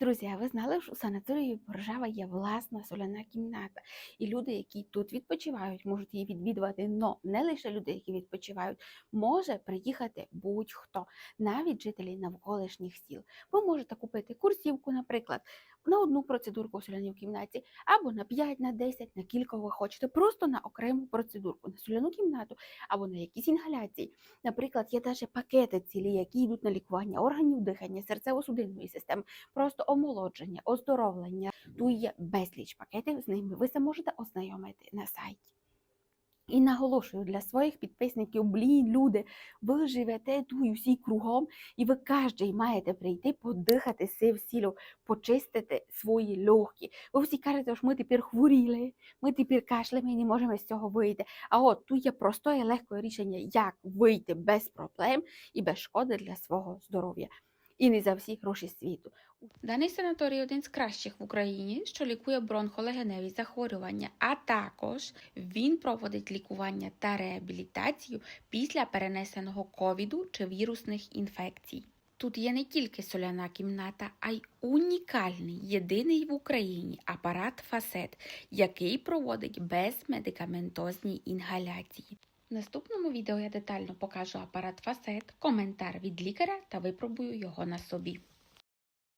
Друзі, а ви знали, що у санаторії Боржава є власна соляна кімната, і люди, які тут відпочивають, можуть її відвідувати. Но не лише люди, які відпочивають, може приїхати будь-хто, навіть жителі навколишніх сіл. Ви можете купити курсівку, наприклад, на одну процедурку в соляній кімнаті, або на 5, на 10, на кілька ви хочете, просто на окрему процедурку, на соляну кімнату, або на якісь інгаляції. Наприклад, є теж пакети цілі, які йдуть на лікування органів дихання, серцево-судинної системи просто омолодження, оздоровлення. Тут є безліч пакетів, з ними ви це можете ознайомити на сайті. І наголошую для своїх підписників, блін, люди, ви живете тут усі кругом, і ви кожен маєте прийти подихати сив сілю, почистити свої легкі. Ви всі кажете, що ми тепер хворіли, ми тепер кашляємо і не можемо з цього вийти. А от тут є просте і легке рішення, як вийти без проблем і без шкоди для свого здоров'я. І не за всі гроші світу. Даний санаторій один з кращих в Україні, що лікує бронхолегеневі захворювання, а також він проводить лікування та реабілітацію після перенесеного ковіду чи вірусних інфекцій. Тут є не тільки соляна кімната, а й унікальний, єдиний в Україні апарат фасет, який проводить безмедикаментозні інгаляції. В наступному відео я детально покажу апарат фасет, коментар від лікаря та випробую його на собі.